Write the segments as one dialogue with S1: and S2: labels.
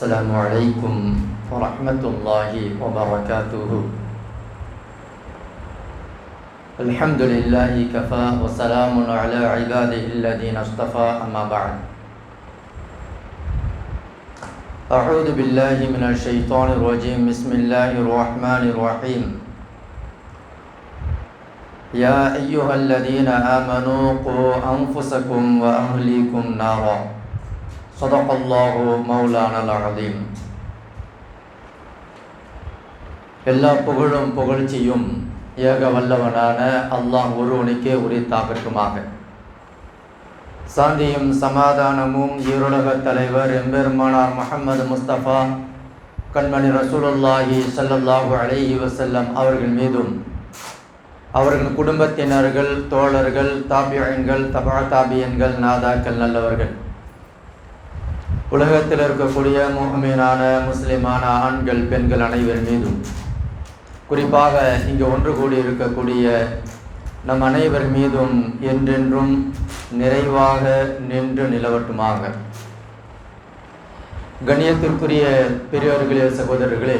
S1: السلام عليكم ورحمة الله وبركاته. الحمد لله كفى وسلام على عباده الذين اصطفى أما بعد. أعوذ بالله من الشيطان الرجيم. بسم الله الرحمن الرحيم. يا أيها الذين آمنوا قوا أنفسكم وأهليكم نارا. صدق الله مولانا العظيم எல்லா புகழும் புகழ்ச்சியும் ஏக வல்லவனான அல்லாஹ் ஒருவனுக்கே உரித்தாகட்டுமாக சாந்தியும் சமாதானமும் ஈருலக தலைவர் எம்பெருமானார் முஹம்மது முஸ்தபா கண்மணி ரசூலுல்லாஹி ஸல்லல்லாஹு அலைஹி வஸல்லம் அவர்கள் மீதும் அவர்கள் குடும்பத்தினர்கள் தோழர்கள் தாபியன்கள் தபா தாபியன்கள் நாதாக்கள் நல்லவர்கள் உலகத்தில் இருக்கக்கூடிய முகமீனான முஸ்லிமான ஆண்கள் பெண்கள் அனைவர் மீதும் குறிப்பாக இங்கே ஒன்று கூடி இருக்கக்கூடிய நம் அனைவர் மீதும் என்றென்றும் நிறைவாக நின்று நிலவட்டுமாக. கண்ணியத்திற்குரிய பெரியோர்களே சகோதரர்களே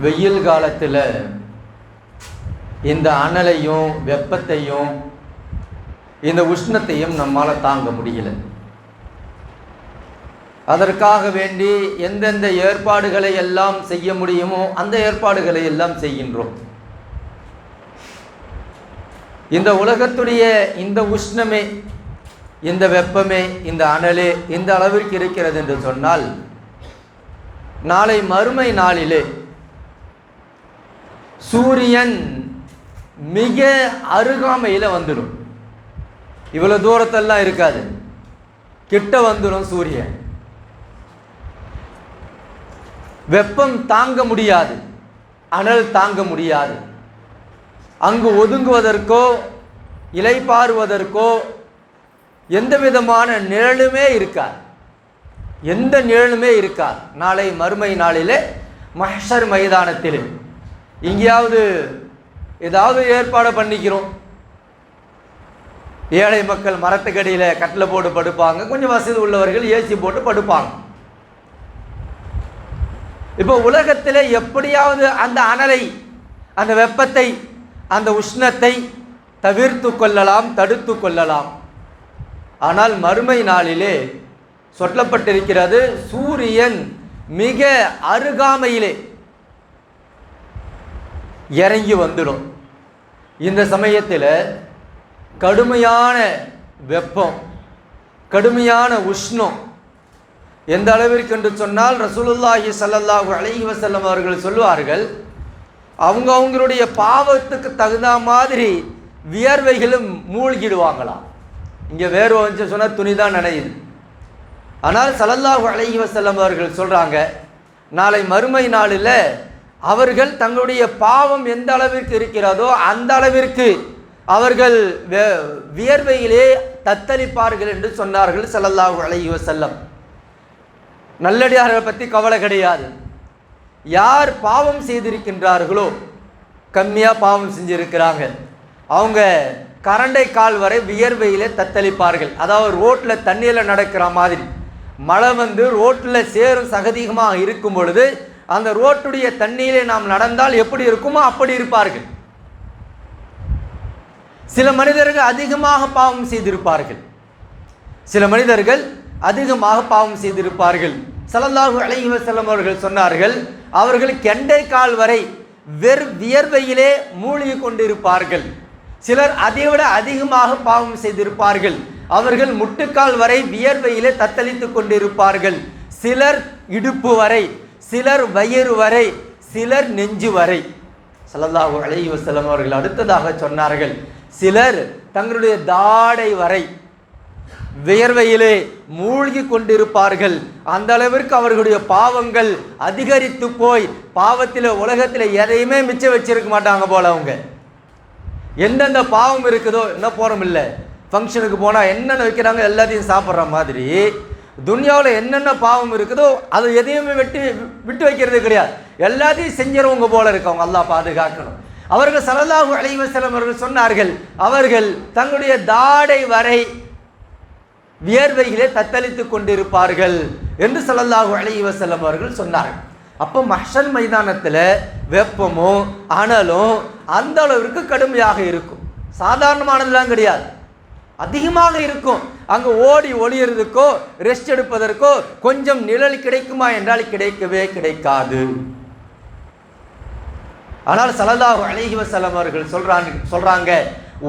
S1: வெயில் காலத்தில் இந்த அனலையும் வெப்பத்தையும் இந்த உஷ்ணத்தையும் நம்மால் தாங்க முடியல. அதற்காக வேண்டி எந்தெந்த ஏற்பாடுகளை எல்லாம் செய்ய முடியுமோ அந்த ஏற்பாடுகளை எல்லாம் செய்கின்றோம். இந்த உலகத்துடைய இந்த உஷ்ணமே இந்த வெப்பமே இந்த அனலே இந்த அளவிற்கு இருக்கிறது என்று சொன்னால் நாளை மறுமை நாளிலே சூரியன் மிக அருகாமையில் வந்துடும். இவ்வளோ தூரத்தெல்லாம் இருக்காது. கிட்ட வந்துடும் சூரியன். வெப்பம் தாங்க முடியாது. அனல் தாங்க முடியாது. அங்கு ஒதுங்குவதற்கோ இலை பாருவதற்கோ எந்த விதமான நிழலுமே இருக்காது. எந்த நிழலுமே இருக்காது. நாளை மறுமை நாளிலே மஹர் மைதானத்தில். எங்கேயாவது ஏதாவது ஏற்பாடு பண்ணிக்கிறோம். ஏழை மக்கள் மரத்துக்கடியில் கட்டில் போட்டு படுப்பாங்க. கொஞ்சம் வசதி உள்ளவர்கள் ஏசி போட்டு படுப்பாங்க. இப்போ உலகத்தில் எப்படியாவது அந்த அனலை அந்த வெப்பத்தை அந்த உஷ்ணத்தை தவிர்த்து கொள்ளலாம் தடுத்து கொள்ளலாம். ஆனால் மறுமை நாளிலே சொல்லப்பட்டிருக்கிறது சூரியன் மிக அருகாமையிலே இறங்கி வந்துடும். இந்த சமயத்தில் கடுமையான வெப்பம் கடுமையான உஷ்ணம். எந்த அளவிற்கு என்று சொன்னால் ரசூலுல்லாஹி சல்லல்லாஹு அலஹி வசல்லம் அவர்கள் சொல்லுவார்கள் அவங்க அவங்களுடைய பாவத்துக்கு தகுந்த மாதிரி வியர்வைகளும் மூழ்கிடுவாங்களாம். இங்கே வேறு வந்து சொன்னால் துணி தான் நனையுது. ஆனால் சல்லல்லாஹு அலஹி வசல்லம் அவர்கள் சொல்கிறாங்க நாளை மறுமை நாளில் அவர்கள் தங்களுடைய பாவம் எந்த அளவிற்கு இருக்கிறதோ அந்த அளவிற்கு அவர்கள் வியர்வையிலே தத்தளிப்பார்கள் என்று சொன்னார்கள் சல்லல்லாஹு அலைஹி வசல்லம் நல்லடியார்களை பற்றி கவலை கிடையாது. யார் பாவம் செய்திருக்கின்றார்களோ கம்மியாக பாவம் செஞ்சுருக்கிறாங்க. அவங்க கரண்டை கால் வரை வியர்வையிலே தத்தளிப்பார்கள். அதாவது ரோட்டில் தண்ணியில் நடக்கிற மாதிரி. மழை வந்து ரோட்டில் சேரும் சகதிகமாக இருக்கும் பொழுது அந்த ரோட்டுடைய தண்ணியிலே நாம் நடந்தால் எப்படி இருக்குமோ அப்படி இருப்பார்கள். சில மனிதர்கள் அதிகமாக பாவம் செய்திருப்பார்கள். சில மனிதர்கள் அதிகமாக பாவம் செய்திருப்பார்கள். சலல்லாஹு அலைஹி வஸல்லம் அவர்கள் சொன்னார்கள் அவர்கள் கெண்டை கால் வரை வெறு வியர்வையிலே மூழ்கி கொண்டிருப்பார்கள். சிலர் அதை விட அதிகமாக பாவம் செய்திருப்பார்கள். அவர்கள் முட்டுக்கால் வரை வியர்வையிலே தத்தளித்து கொண்டிருப்பார்கள். சிலர் இடுப்பு வரை சிலர் வயிறு வரை சிலர் நெஞ்சு வரை. சல்லல்லாஹு அலைஹி வசலம் அவர்கள் அடுத்ததாக சொன்னார்கள் சிலர் தங்களுடைய தாடை வரை வியர்வையிலே மூழ்கி கொண்டிருப்பார்கள். அந்த அளவிற்கு அவர்களுடைய பாவங்கள் அதிகரித்து போய் பாவத்தில் உலகத்தில் எதையுமே மிச்சம் வச்சிருக்க மாட்டாங்க போல அவங்க. எந்தெந்த பாவம் இருக்குதோ என்ன போகிறோம் இல்லை. ஃபங்க்ஷனுக்கு போனால் என்னென்ன வைக்கிறாங்க எல்லாத்தையும் சாப்பிட்ற மாதிரி துன்யாவில் என்னென்ன பாவம் இருக்குதோ அது எதையுமே விட்டு விட்டு வைக்கிறது கிடையாது. எல்லாத்தையும் செஞ்சிடவங்க போல இருக்கவங்க. அல்லாஹ் பாதுகாக்கணும். அவர்கள் ஸல்லல்லாஹு அலைவசலம் அவர்கள் சொன்னார்கள் அவர்கள் தங்களுடைய தாடை வரை வியர்வையிலே தத்தளித்துக் கொண்டிருப்பார்கள் என்று ஸல்லல்லாஹு அலைவசலம் அவர்கள் சொன்னார்கள். அப்போ மஹ்ஷர் மைதானத்தில் வெப்பமும் அனலும் அந்த அளவிற்கு கடுமையாக இருக்கும். சாதாரணமானதுலாம் கிடையாது. அதிகமாக இருக்கும். அங்கே ஓடி ஒளியறதுக்கோ ரெஸ்ட் எடுப்பதற்கோ கொஞ்சம் நிழல் கிடைக்குமா என்றால் கிடைக்கவே கிடைக்காது. ஆனால் சலதா அலைஹி வஸல்லம் அவர்கள் சொல்கிறாங்க சொல்கிறாங்க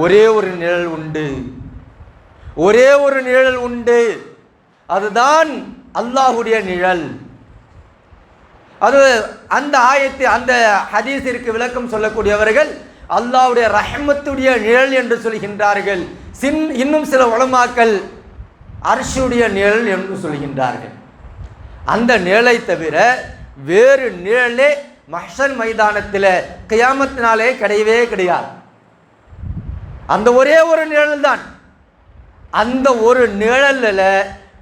S1: ஒரே ஒரு நிழல் உண்டு. ஒரே ஒரு நிழல் உண்டு. அதுதான் அல்லாஹுடைய நிழல். அது அந்த ஆயத்தை அந்த ஹதீஸிற்கு விளக்கம் சொல்லக்கூடியவர்கள் அல்லாவுடைய ரஹமத்துடைய நிழல் என்று சொல்கின்றார்கள். சின் இன்னும் சில உளமாக்கல் அர்ஷுடைய நிழல் என்று சொல்கின்றார்கள். அந்த நிழலை தவிர வேறு நிழலே மஹ்ஷர் மைதானத்தில் கியாமத்தினாலே கிடையவே கிடையாது. அந்த ஒரே ஒரு நிழல் தான் அந்த ஒரு நிழலில்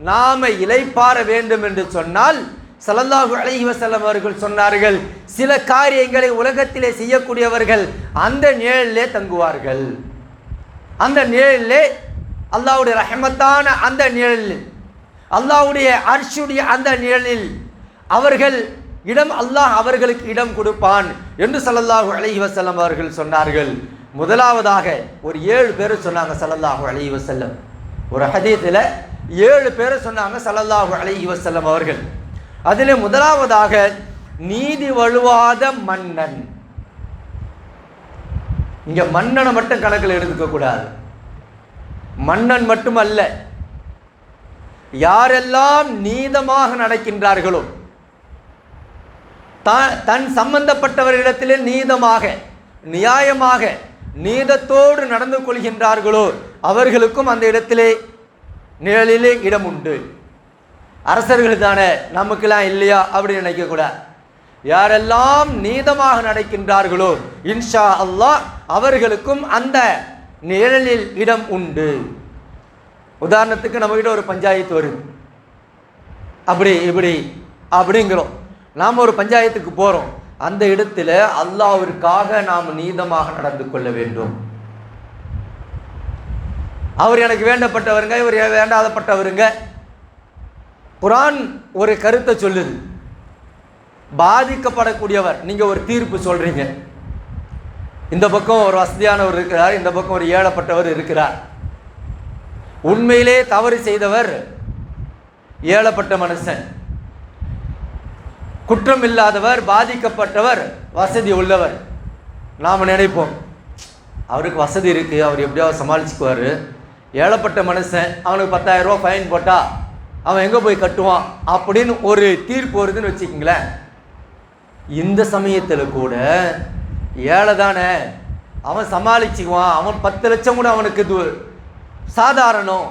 S1: நாம இலைப்பார வேண்டும் என்று சொன்னால் ஸல்லல்லாஹு அலைஹி அவர்கள் சொன்னார்கள் சில காரியங்களை உலகத்திலே செய்யக்கூடியவர்கள் அந்த நிழலிலே தங்குவார்கள். அந்த நிழலிலே அல்லாவுடைய ரஹமத்தான அந்த நிழலில் அல்லாவுடைய அர்ஷுடைய அந்த நிழலில் அவர்கள் இடம் அல்லாஹ் அவர்களுக்கு இடம் கொடுப்பான் என்று சல்லல்லாஹு அலஹி வசல்லம் அவர்கள் சொன்னார்கள். முதலாவதாக ஒரு ஏழு பேர் சொன்னாங்க சல்லல்லாஹு அலஹி வசல்லம் ஒரு ஹதீத்தில் ஏழு பேர் சொன்னாங்க சல்லல்லாஹு அலஹி வசல்லம் அவர்கள். அதில் முதலாவதாக நீதி வழுவாத மன்னன். இங்கே மன்னனை மட்டும் கணக்கில் எடுத்துக்க கூடாது. மன்னன் மட்டுமல்ல. யாரெல்லாம் நீதமாக நடக்கின்றார்களோ தன் சம்பந்தப்பட்டவர்களிடத்திலே நீதமாக நியாயமாக நீதத்தோடு நடந்து கொள்கின்றார்களோ அவர்களுக்கும் அந்த இடத்திலே நிழலிலே இடம் உண்டு அரசர்கள் தானே நமக்கெல்லாம் இல்லையா? அப்படின்னு நினைக்கக்கூடாது. யாரெல்லாம் நீதமாக நடக்கின்றார்களோ இன்ஷா அல்லாஹ் அவர்களுக்கும் அந்த நிழலில் இடம் உண்டு. உதாரணத்துக்கு நம்மகிட்ட ஒரு பஞ்சாயத்து வருது. அப்படி இப்படி அப்படிங்கிறோம். நாம் ஒரு பஞ்சாயத்துக்கு போகிறோம் அந்த இடத்துல அல்லாவிற்காக நாம் நீதமாக நடந்து கொள்ள வேண்டும். அவர் எனக்கு வேண்டப்பட்டவருங்க இவர் வேண்டாதப்பட்டவருங்க. குரான் ஒரு கருத்தை சொல்லுது. பாதிக்கப்படக்கூடியவர் நீங்கள் ஒரு தீர்ப்பு சொல்கிறீங்க இந்த பக்கம் ஒரு வசதியானவர் இருக்கிறார் இந்த பக்கம் ஒரு ஏழப்பட்டவர் இருக்கிறார். உண்மையிலே தவறு செய்தவர் ஏழப்பட்ட மனுஷன். குற்றம் இல்லாதவர் பாதிக்கப்பட்டவர் வசதி உள்ளவர். நாம் நினைப்போம் அவருக்கு வசதி இருக்குது அவர் எப்படியாவது சமாளிச்சுக்குவார். ஏழப்பட்ட மனுஷன் அவனுக்கு பத்தாயிரம் ரூபா ஃபைன் போட்டால் அவன் எங்கே போய் கட்டுவான் அப்படின்னு ஒரு தீர்ப்பு வருதுன்னு வச்சுக்கிங்களேன். இந்த சமயத்தில் கூட ஏழை தானே அவன் சமாளிச்சுக்குவான் அவன் பத்து லட்சம் கூட அவனுக்கு இது சாதாரணம்.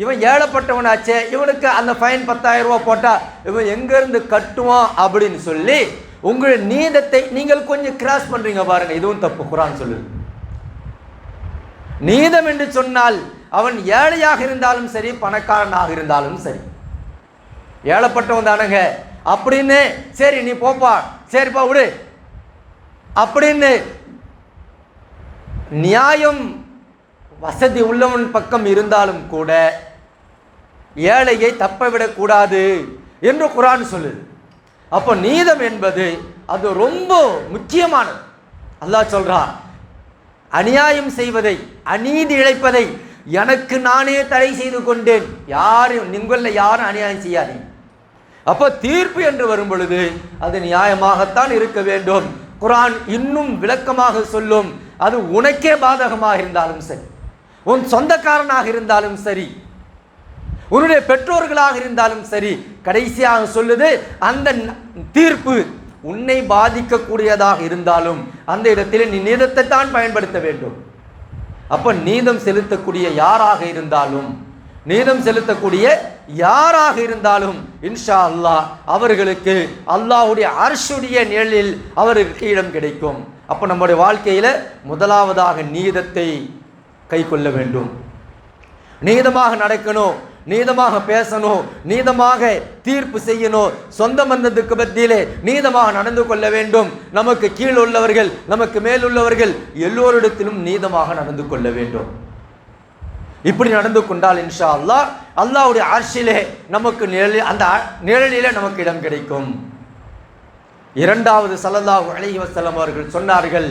S1: இவன் ஏழப்பட்டவனாச்சே இவனுக்கு அந்த ஃபைன் பத்தாயிரம் ரூபா போட்டா இவன் எங்கேருந்து கட்டுவான் அப்படின்னு சொல்லி உங்கள் நீதத்தை நீங்கள் கொஞ்சம் கிராஸ் பண்ணுறீங்க பாருங்க. இதுவும் தப்பு. குரான் சொல்லுது. நீதம் என்று சொன்னால் அவன் ஏழையாக இருந்தாலும் சரி பணக்காரனாக இருந்தாலும் சரி. ஏழப்பட்டவன் தானங்க. அப்படின்னு சரி நீ போப்பா சரிப்பா விடு. அப்படின்னு நியாயம் வசதி உள்ளவன் பக்கம் இருந்தாலும் கூட ஏழையை தப்ப விடக்கூடாது என்று குரான் சொல்லுது. அப்போ நீதம் என்பது அது ரொம்ப முக்கியமானது. அல்லாஹ் சொல்றான் அநியாயம் செய்வதை அநீதி இழைப்பதை எனக்கு நானே தடை செய்து கொண்டேன். யாரும் உங்களில் யாரும் அநியாயம் செய்யாதீங்க அப்போ தீர்ப்பு என்று வரும் பொழுது அது நியாயமாகத்தான் இருக்க வேண்டும். குரான் இன்னும் விளக்கமாக சொல்லும். அது உனக்கே பாதகமாக இருந்தாலும் சரி உன் சொந்தக்காரனாக இருந்தாலும் சரி உன்னுடைய பெற்றோர்களாக இருந்தாலும் சரி கடைசியாக சொல்லுது அந்த தீர்ப்பு உன்னை பாதிக்கக்கூடியதாக இருந்தாலும் அந்த இடத்தில் நீ நீதத்தை தான் பயன்படுத்த வேண்டும். அப்போ நீதம் செலுத்தக்கூடிய யாராக இருந்தாலும் நீதம் செலுத்தக்கூடிய யாராக இருந்தாலும் இன்ஷா அல்லாஹ் அவர்களுக்கு அல்லாஹுடைய அரசுடைய நிழலில் அவருக்கு இடம் கிடைக்கும். அப்போ நம்முடைய வாழ்க்கையில் முதலாவதாக நீதத்தை கை கொள்ள வேண்டும். நீதமாக நடக்கணும். நீதமாக பேசணும் நீதமாக தீர்ப்பு செய்யணும். சொந்த பந்தத்துக்கு மத்தியிலே நீதமாக நடந்து கொள்ள வேண்டும். நமக்கு கீழ் உள்ளவர்கள் நமக்கு மேல் உள்ளவர்கள் எல்லோரிடத்திலும் நீதமாக நடந்து கொள்ள வேண்டும். இப்படி நடந்து கொண்டால் இன்ஷா அல்லா அல்லாஹ்வுடைய ஆட்சியிலே நமக்கு நிழலில் அந்த நிழலிலே நமக்கு இடம் கிடைக்கும். இரண்டாவது சலல்லா அலைஹி அவர்கள் சொன்னார்கள்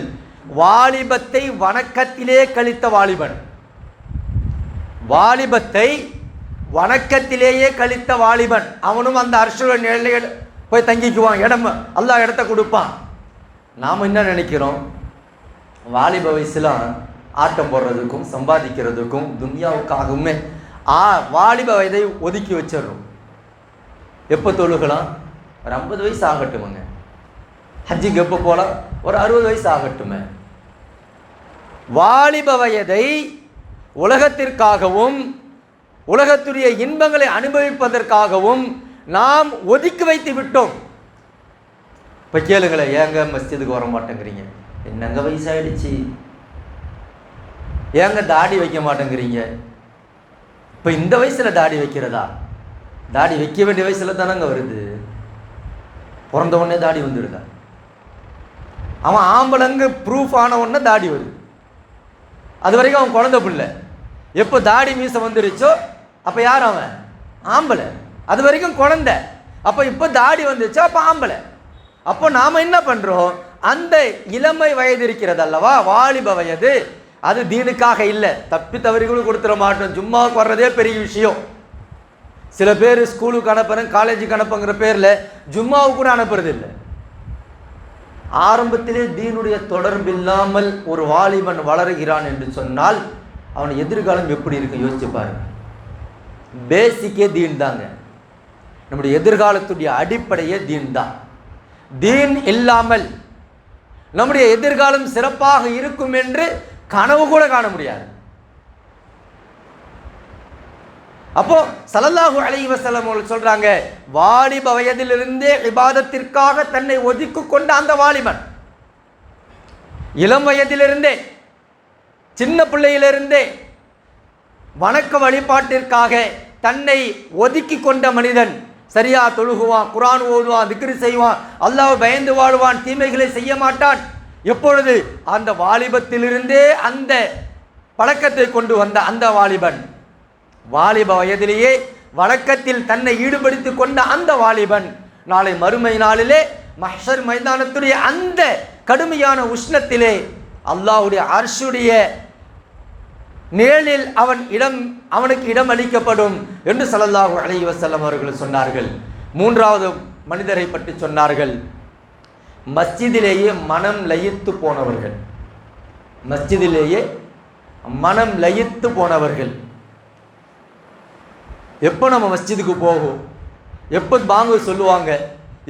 S1: வாலிபத்தை வணக்கத்திலே கழித்த வாலிபன். வாலிபத்தை வணக்கத்திலேயே கழித்த வாலிபன். அவனும் அந்த அரசுர நிலையில் போய் தங்கிக்குவான். இடம் எல்லா இடத்த கொடுப்பான். நாம் என்ன நினைக்கிறோம்? வாலிப வயசுலாம் ஆட்டம் போடுறதுக்கும் சம்பாதிக்கிறதுக்கும் துன்யாவுக்காகவுமே ஆ வாலிப வயதை ஒதுக்கி வச்சிடுறோம். எப்போ தொழுகலாம்? ஒரு ஐம்பது வயசு ஆகட்டுமுங்க. ஹஜ்ஜிக்கு எப்போ போகலாம் ஒரு அறுபது வயசு ஆகட்டுமே. வாலிப வயதை உலகத்திற்காகவும் உலகத்துடைய இன்பங்களை அனுபவிப்பதற்காகவும் நாம் ஒதுக்கி வைத்து விட்டோம். இப்போ கேளுங்களே ஏங்க மஸ்ஜிதுக்கு வர மாட்டேங்கிறீங்க? என்னங்க வயசாகிடுச்சு ஏங்க தாடி வைக்க மாட்டேங்கிறீங்க? இப்போ இந்த வயசில் தாடி வைக்கிறதா? தாடி வைக்க வேண்டிய வயசில் தானங்க வருது. பிறந்த உடனே தாடி வந்துடுதா? அவன் ஆம்பளைங்க ப்ரூஃப் ஆன உடனே தாடி வருது. அது வரைக்கும் அவன் குழந்தை பிள்ளை. எப்போ தாடி மீசை வந்துருச்சோ அப்போ யார் அவன்? ஆம்பளை. அது வரைக்கும் குழந்தை. அப்போ இப்போ தாடி வந்துச்சு அப்போ ஆம்பளை. அப்போ நாம் என்ன பண்ணுறோம் அந்த இளமை வயது இருக்கிறது அல்லவா? வாலிப வயது. அது தீனுக்காக இல்லை. தப்பி தவறிகளும் கொடுத்துட மாட்டோம். சும்மா வர்றதே பெரிய விஷயம். சில பேர் ஸ்கூலுக்கு அனுப்புறேன் காலேஜுக்கு அனுப்புங்கிற பேரில் ஜும்மாவுக்கு கூட அனுப்புறது இல்லை. ஆரம்பத்திலே தீனுடைய தொடர்பு இல்லாமல் ஒரு வாலிபன் வளருகிறான் என்று சொன்னால் அவன் எதிர்காலம் எப்படி இருக்கு யோசிச்சு பாருங்கள் பேசிக்கே தீன் தாங்க நம்முடைய எதிர்காலத்துடைய அடிப்படையே தீன் தான் தீன் இல்லாமல் நம்முடைய எதிர்காலம் சிறப்பாக இருக்கும் என்று கனவு கூட காண முடியாது. அப்போ சல்லல்லாஹு அலைஹி சொல்றாங்க வாலிப வயதிலிருந்தே விவாதத்திற்காக தன்னை ஒதுக்கி கொண்ட அந்த வாலிபன். இளம் வயதிலிருந்தே சின்ன பிள்ளையிலிருந்தே வணக்க வழிபாட்டிற்காக தன்னை ஒதுக்கி கொண்ட மனிதன். சரியா தொழுகுவான் குரான் ஓதுவான் திக்ரு செய்வான் அல்லாஹ் பயந்து வாழ்வான் தீமைகளை செய்ய மாட்டான். எப்பொழுது? அந்த வாலிபத்திலிருந்தே அந்த பழக்கத்தை கொண்டு வந்த அந்த வாலிபன். வாலிப வயதிலேயே வழக்கத்தில் தன்னை ஈடுபடுத்திக் கொண்ட அந்த வாலிபன். நாளை மறுமை நாளிலே மஹர் மைதானத்துடைய அந்த கடுமையான உஷ்ணத்திலே அல்லாஹ்வுடைய அர்ஷுடைய நிழலில் அவன் இடம் அவனுக்கு இடம் அளிக்கப்படும் என்று ஸல்லல்லாஹு அலி வசல்லம் அவர்கள் சொன்னார்கள். மூன்றாவது மனிதரை பற்றி சொன்னார்கள். மஸ்ஜிதிலேயே மனம் லயித்து போனவர்கள். மஸ்ஜிதிலேயே மனம் லயித்து போனவர்கள். எப்போ நம்ம மஸ்ஜிதுக்கு போகும் எப்போ பாங்க சொல்லுவாங்க?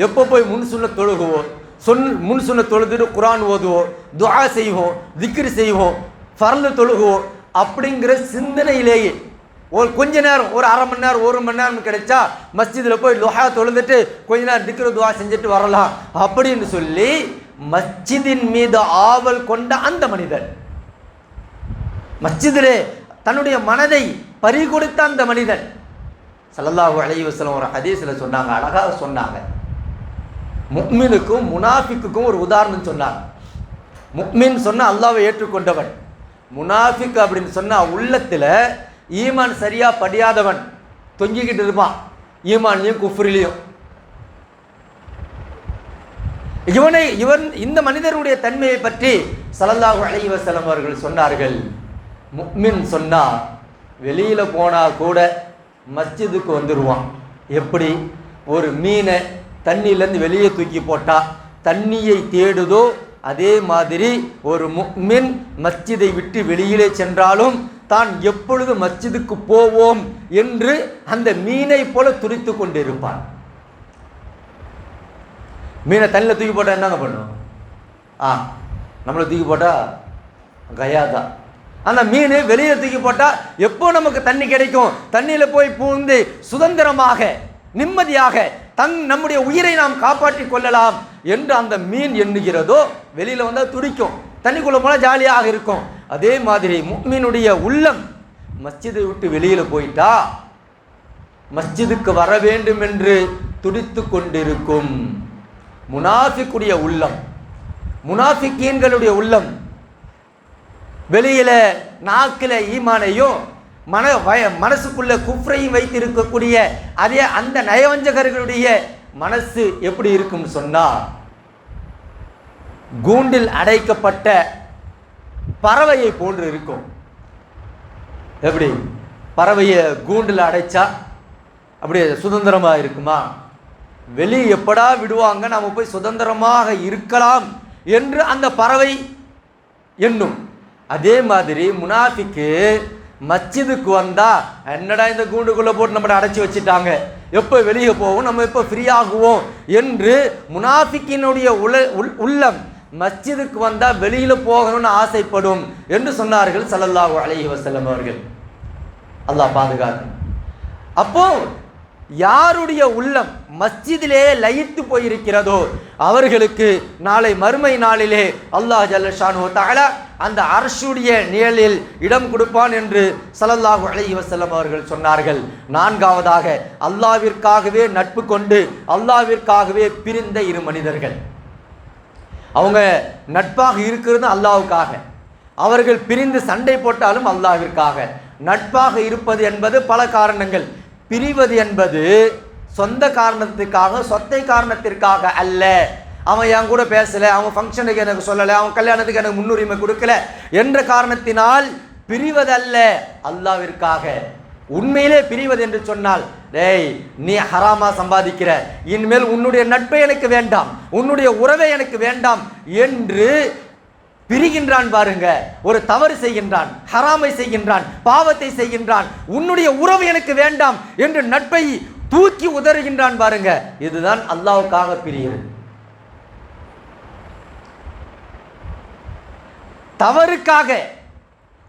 S1: எப்போ போய் முன் சொன்ன தொழுகுவோம்? சொன் முன் சொன்ன தொழுதுட்டு குரான் ஓதுவோம் துவா செய்வோம் திக்ரு செய்வோம் பறந்து தொழுகுவோம். அப்படிங்கிற சிந்தனையிலேயே. ஒரு கொஞ்ச நேரம் ஒரு அரை மணி நேரம் ஒரு மணி நேரம் கிடைச்சா மஸ்ஜிதில் போய் லுஹா தொழுந்துட்டு கொஞ்ச நேரம் திக்கிற துவா செஞ்சுட்டு வரலாம். அப்படின்னு சொல்லி மஸ்ஜிதின் மீது ஆவல் கொண்ட அந்த மனிதன். மஸ்ஜிதிலே தன்னுடைய மனதை பறிகொடுத்த அந்த மனிதன். சல்லல்லாஹு அலைஹி ஒரு ஹதீஸில் சொன்னாங்க அழகாக சொன்னாங்க. முக்மினுக்கும் முனாஃபிக்குக்கும் ஒரு உதாரணம் சொன்னாங்க. முக்மின் சொன்ன அல்லாவை ஏற்றுக்கொண்டவன். முனாஃபிக் அப்படின்னு சொன்னால் உள்ளத்தில் ஈமான் சரியா படியாதவன் தொங்கிக்கிட்டு இருப்பான். ஈமான்லையும் குஃப்ரிலையும். இவனை இவன் இந்த மனிதருடைய தன்மையை பற்றி சலல்லாஹு அலைஹி வஸல்லம் அவர்கள் சொன்னார்கள். முக்மின் சொன்னால் வெளியில் போனால் கூட மஸ்ஜிதுக்கு வந்துடுவான் எப்படி? ஒரு மீனை தண்ணியிலேருந்து வெளியே தூக்கி போட்டால் தண்ணியை தேடுதோ அதே மாதிரி ஒரு முக்மின் மஸ்ஜிதை விட்டு வெளியிலே சென்றாலும் தான் எப்பொழுது மஸ்ஜிதுக்கு போவோம் என்று அந்த மீனை போல துடித்து கொண்டிருப்பான். மீனை தண்ணியில் தூக்கி போட்டால் என்னங்க பண்ணும்? ஆ நம்மளை தூக்கி போட்டால் கயாதான் அந்த மீன் வெளியே தூக்கி போட்டால் எப்போ நமக்கு தண்ணி கிடைக்கும்? தண்ணியில் போய் பூந்து சுதந்திரமாக நிம்மதியாக தன் நம்முடைய உயிரை நாம் காப்பாற்றிக் கொள்ளலாம் என்று அந்த மீன் எண்ணுகிறதோ வெளியில் வந்தால் துடிக்கும். தண்ணிக்குள்ள போனால் ஜாலியாக இருக்கும். அதே மாதிரி மீனுடைய உள்ளம் மஸ்ஜிதை விட்டு வெளியில் போயிட்டா மஸ்ஜிதுக்கு வர வேண்டும் என்று துடித்து கொண்டிருக்கும். முனாஃபிக்குடைய உள்ளம் முனாஃபிக்கீன்களுடைய உள்ளம் வெளியில் நாக்கில் ஈமானையும் மன வய மனசுக்குள்ளே குஃப்ரையும் வைத்திருக்கக்கூடிய அதே அந்த நயவஞ்சகர்களுடைய மனசு எப்படி இருக்கும்னு சொன்னால் கூண்டில் அடைக்கப்பட்ட பறவையை போன்று இருக்கும். எப்படி? பறவையை கூண்டில் அடைச்சா அப்படியே சுதந்திரமாக இருக்குமா? வெளியே எப்படா விடுவாங்க? நாம் போய் சுதந்திரமாக இருக்கலாம் என்று அந்த பறவை எண்ணும். அதே மாதிரி முனாஃபிக்கு மச்சிதுக்கு வந்தா என்னடா இந்த கூண்டுக்குள்ள போட்டு நம்மளை அடைச்சி வச்சுட்டாங்க? எப்போ வெளியே போவோம்? நம்ம எப்போ ஃப்ரீயாகுவோம் என்று முனாஃபிக்கினுடைய உல உள் உள்ளம் மஸ்ஜிதுக்கு வந்தால் வெளியில் போகணும்னு ஆசைப்படும் என்று சொன்னார்கள். சல்லல்லாஹு அலஹி வஸல்லம் அவர்கள். அல்லாஹ் பாதுகாக்கும். அப்போ யாருடைய உள்ளம் மஸ்ஜிதிலே லயித்து போயிருக்கிறதோ அவர்களுக்கு நாளை மறுமை நாளிலே அல்லாஹ் ஜல்லஷானு தஆலா அந்த அரசுடைய நிழலில் இடம் கொடுப்பான் என்று சலல்லாஹு அலைஹி வசல்லம் அவர்கள் சொன்னார்கள். நான்காவதாக அல்லாவிற்காகவே நட்பு கொண்டு அல்லாவிற்காகவே பிரிந்த இரு மனிதர்கள். அவங்க நட்பாக இருக்கிறது அல்லாவுக்காக அவர்கள் பிரிந்து சண்டை போட்டாலும் அல்லாவிற்காக நட்பாக இருப்பது என்பது பல காரணங்கள். பிரிவது என்பது சொந்த காரணத்துக்காக சொத்தை காரணத்திற்காக அல்ல. அவன் என் கூட பேசலை அவன் ஃபங்க்ஷனுக்கு எனக்கு சொல்லலை அவன் கல்யாணத்துக்கு எனக்கு முன்னுரிமை கொடுக்கல என்ற காரணத்தினால் பிரிவதல்ல. அல்லாவிற்காக. உண்மையிலே பிரிவது என்று சொன்னால் டேய் நீ ஹராமா சம்பாதிக்கிற. இனிமேல் உன்னுடைய நட்பை எனக்கு வேண்டாம் உன்னுடைய உறவை எனக்கு வேண்டாம் என்று பிரிகின்றான் பாருங்க. ஒரு தவறு செய்கின்றான் ஹராமை செய்கின்றான் பாவத்தை செய்கின்றான் உன்னுடைய உறவு எனக்கு வேண்டாம் என்று நட்பை தூக்கி உதறுகின்றான் பாருங்க. இதுதான் அல்லாவுக்காக பிரியும் தவறுக்காக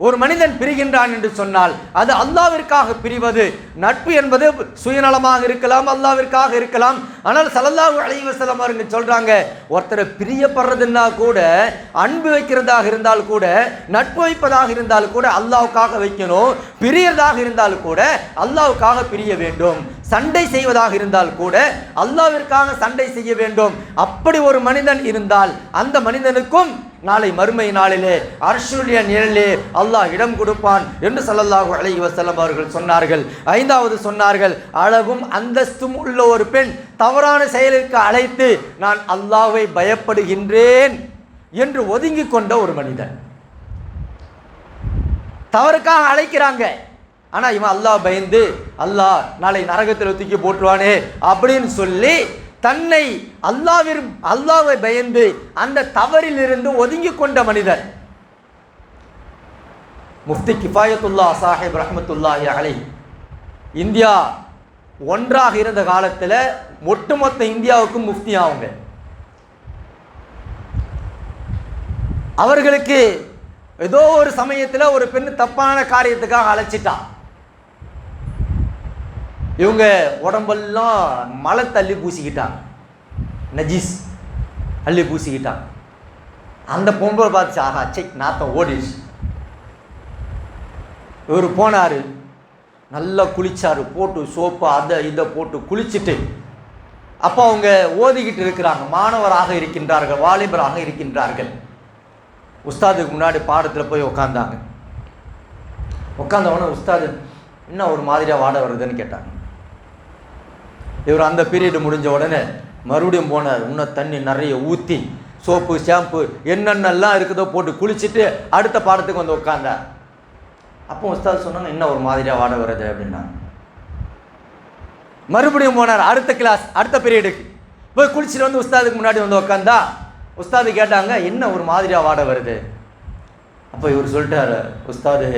S1: ஒரு மனிதன் பிரிகின்றான் என்று சொன்னால் அது அல்லாவிற்காக பிரிவது. நட்பு என்பது சுயநலமாக இருக்கலாம் அல்லாவிற்காக இருக்கலாம். ஆனால் சல்லல்லாஹு அலைஹி அவருங்க சொல்கிறாங்க ஒருத்தரை பிரியப்படுறதுன்னா கூட அன்பு வைக்கிறதாக இருந்தால் கூட நட்பு வைப்பதாக இருந்தால் கூட அல்லாவுக்காக வைக்கணும். பிரியறதாக இருந்தால் கூட அல்லாவுக்காக பிரிய வேண்டும். சண்டை செய்வதாக இருந்தால் கூட அல்லாவிற்காக சண்டை செய்ய வேண்டும். அப்படி ஒரு மனிதன் இருந்தால் அந்த மனிதனுக்கும் நாளை மறுமை நாளிலே அரசுடைய நிழலே அல்லாஹ் இடம் கொடுப்பான் என்று ஸல்லல்லாஹு அலைஹி வஸல்லம் அவர்கள் சொன்னார்கள். ஐந்தாவது சொன்னார்கள் அழகும் அந்தஸ்தும் உள்ள ஒரு பெண் தவறான செயலுக்கு அழைத்து நான் அல்லாஹை பயப்படுகின்றேன் என்று ஒதுங்கி கொண்ட ஒரு மனிதன். தவறுக்காக அழைக்கிறாங்க. ஆனால் இவன் அல்லாஹ் பயந்து அல்லாஹ் நாளை நரகத்தில் தூக்கி போட்டுருவானே அப்படின்னு சொல்லி தன்னை அல்லாவின் அல்லாவை பயந்து அந்த தவறிலிருந்து ஒதுங்கி கொண்ட மனிதர். முஃப்தி கிஃபாயத்துல்லா சாஹிப் ரஹமத்துல்லாஹி அலை இந்தியா ஒன்றாக இருந்த காலத்தில் ஒட்டுமொத்த இந்தியாவுக்கும் முஃப்தி அவங்க. அவர்களுக்கு ஏதோ ஒரு சமயத்தில் ஒரு பெண் தப்பான காரியத்துக்காக அழைச்சிட்டான் இவங்க உடம்பெல்லாம் மலை தள்ளி பூசிக்கிட்டாங்க. நஜீஸ் அள்ளி பூசிக்கிட்டாங்க. அந்த பொம்பளை பார்த்துச்சு ஆஹா சை நாத்தம் ஓடிடுச்சு. இவர் போனார். நல்லா குளிச்சாரு. போட்டு சோப்பு அதை இதை போட்டு குளிச்சுட்டு அப்போ அவங்க ஓதிக்கிட்டு இருக்கிறாங்க. மாணவராக இருக்கின்றார்கள் வாலிபராக இருக்கின்றார்கள். உஸ்தாதுக்கு முன்னாடி பாடத்தில் போய் உக்காந்தாங்க. உட்காந்தவொடனே உஸ்தாது என்ன ஒரு மாதிரியாக வாட வருதுன்னு கேட்டாங்க. இவர் அந்த பீரியடு முடிஞ்ச உடனே மறுபடியும் போனார். இன்னும் தண்ணி நிறைய ஊற்றி சோப்பு ஷாம்பு என்னென்னலாம் இருக்குதோ போட்டு குளிச்சுட்டு அடுத்த பாடத்துக்கு வந்து உட்காந்தார் அப்போ உஸ்தாது சொன்னாங்க என்ன ஒரு மாதிரியாக வாட வருது அப்படின்னாங்க. மறுபடியும் போனார் அடுத்த கிளாஸ் அடுத்த பீரியடுக்கு போய் குளிச்சுட்டு வந்து உஸ்தாதுக்கு முன்னாடி வந்து உட்காந்தா உஸ்தாது கேட்டாங்க என்ன ஒரு மாதிரியாக வாட வருது அப்போ இவர் சொல்லிட்டாரு உஸ்தாது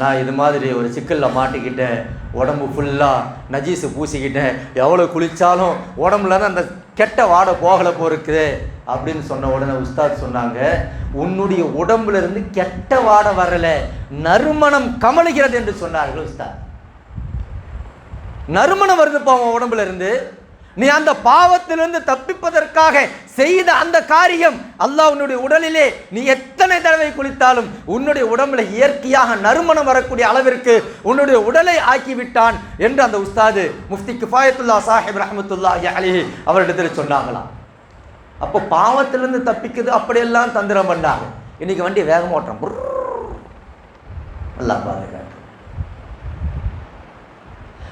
S1: நான் இது மாதிரி ஒரு சிக்கலில் மாட்டிக்கிட்டேன். உடம்பு ஃபுல்லாக நஜீஸு பூசிக்கிட்டேன். எவ்வளோ குளித்தாலும் உடம்புல இருந்து அந்த கெட்ட வாடை போகலை போருக்குது அப்படின்னு சொன்ன உடனே உஸ்தாத் சொன்னாங்க உன்னுடைய உடம்புல இருந்து கெட்ட வாடை வரல. நறுமணம் கமலுகிறது என்று சொன்னார்கள் உஸ்தாத். நறுமணம் வருதுப்பா உன் உடம்புல இருந்து. நீ அந்த பாவத்திலிருந்து தப்பிப்பதற்காக செய்த அந்த காரியம் அல்லாஹ் உன்னுடைய உடலிலே நீ எத்தனை தடவை குளித்தாலும் உன்னுடைய உடம்புல இயற்கையாக நறுமணம் வரக்கூடிய அளவிற்கு உன்னுடைய உடலை ஆக்கிவிட்டான் என்று அந்த உஸ்தாது முஃப்தி கிஃபாயத்துல்லா சாஹிப் ரஹமத்துல்லா அலி அவரிடத்தில் சொன்னாங்களாம். அப்போ பாவத்திலிருந்து தப்பிக்குது அப்படியெல்லாம் தந்திரம் பண்ணாங்க. இன்னைக்கு வண்டி வேகமாக ஓட்டுறோம் நல்லா பாருங்க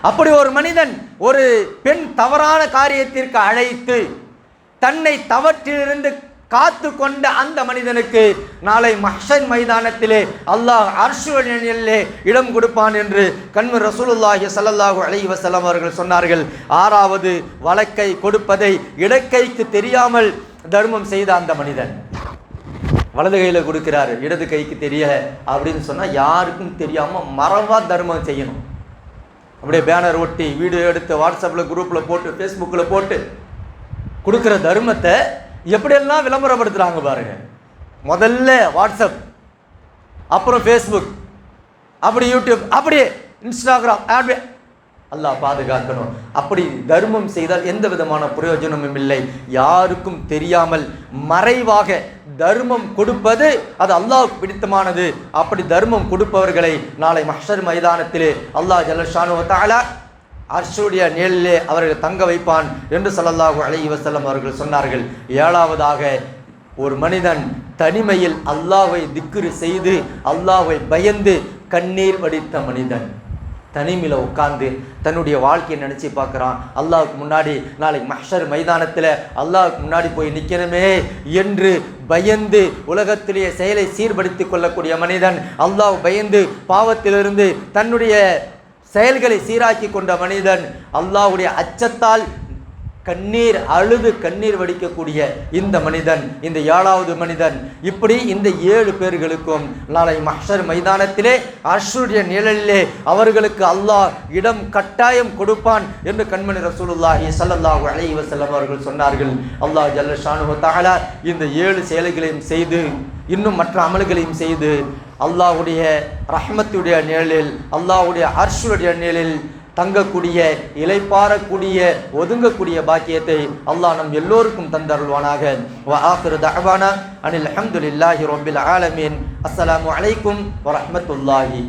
S1: அப்படி ஒரு மனிதன் ஒரு பெண் தவறான காரியத்திற்கு அழைத்து தன்னை தவற்றிலிருந்து காத்து கொண்ட அந்த மனிதனுக்கு நாளை மஹன் மைதானத்திலே அல்லாஹ் அர்ஷுவனிலே இடம் கொடுப்பான் என்று கண்மு ரசூலுல்லாஹி சல்லல்லாஹு அலி வசலம் அவர்கள் சொன்னார்கள். ஆறாவது வழக்கை கொடுப்பதை இடக்கைக்கு தெரியாமல் தர்மம் செய்த அந்த மனிதன். வலது கையில் கொடுக்கிறாரு இடது கைக்கு தெரிய அப்படின்னு சொன்னால் யாருக்கும் தெரியாமல் மறவா தர்மம் செய்யணும். அப்படியே பேனர் ஒட்டி வீடியோ எடுத்து வாட்ஸ்அப்பில் குரூப்பில் போட்டு ஃபேஸ்புக்கில் போட்டு கொடுக்குற தர்மத்தை எப்படியெல்லாம் விளம்பரப்படுத்துகிறாங்க பாருங்க. முதல்ல வாட்ஸ்அப் அப்புறம் ஃபேஸ்புக் அப்படி யூடியூப் அப்படியே இன்ஸ்டாகிராம் அப்படி அல்லாஹ் பாதுகாக்கணும். அப்படி தர்மம் செய்தால் எந்த விதமான பிரயோஜனமும் இல்லை. யாருக்கும் தெரியாமல் மறைவாக தர்மம் கொடுப்பது அது அல்லாஹ் பிடித்தமானது. அப்படி தர்மம் கொடுப்பவர்களை நாளை மஹர் மைதானத்திலே அல்லாஹ் ஜல்லஷானு தாலா அர்ஷுடைய நிழலிலே அவர்கள் தங்க வைப்பான் என்று சொல்லல்லாஹு அலைஹி வசல்லம் அவர்கள் சொன்னார்கள். ஏழாவதாக ஒரு மனிதன் தனிமையில் அல்லாவை திக்குறு செய்து அல்லாவை பயந்து கண்ணீர் வடித்த மனிதன் தனிமையில் உட்கார்ந்து தன்னுடைய வாழ்க்கையை நினச்சி பார்க்குறான். அல்லாவுக்கு முன்னாடி நாளைக்கு மஹ்ஷர் மைதானத்தில் அல்லாவுக்கு முன்னாடி போய் நிற்கணுமே என்று பயந்து உலகத்திலேயே செயலை சீர்படுத்தி கொள்ளக்கூடிய மனிதன் அல்லாஹ் பயந்து பாவத்திலிருந்து தன்னுடைய செயல்களை சீராக்கி கொண்ட மனிதன் அல்லாஹுடைய அச்சத்தால் கண்ணீர் அழுது கண்ணீர் வடிக்கக்கூடிய இந்த மனிதன் இந்த ஏழாவது மனிதன். இப்படி இந்த ஏழு பேர்களுக்கும் நாளை மஹர் மைதானத்திலே அஸ்ருடைய நிழலிலே அவர்களுக்கு அல்லாஹ் இடம் கட்டாயம் கொடுப்பான் என்று கண்மணி ரசூலுல்லாஹி ஸல்லல்லாஹு அலைஹி வஸல்லம் அவர்கள் சொன்னார்கள். அல்லாஹ் ஜல்ல ஷானுஹு தஆலா இந்த ஏழு செயல்களையும் செய்து இன்னும் மற்ற அமல்களையும் செய்து அல்லாஹ்வுடைய ரஹ்மத்துடைய நிழலில் அல்லாஹ்வுடைய அர்ஷுடைய நிழலில் தங்கக்கூடிய இலைப்பாறக்கூடிய ஒதுங்கக்கூடிய பாக்கியத்தை அல்லாஹ் நம் எல்லோருக்கும் தந்தருள்வானாக. வ ஆகிரு தஅவானா அனில் அல்ஹம்துலில்லாஹி ரப்பில் ஆலமீன். அஸ்ஸலாமு அலைக்கும் வ ரஹ்மத்துல்லாஹி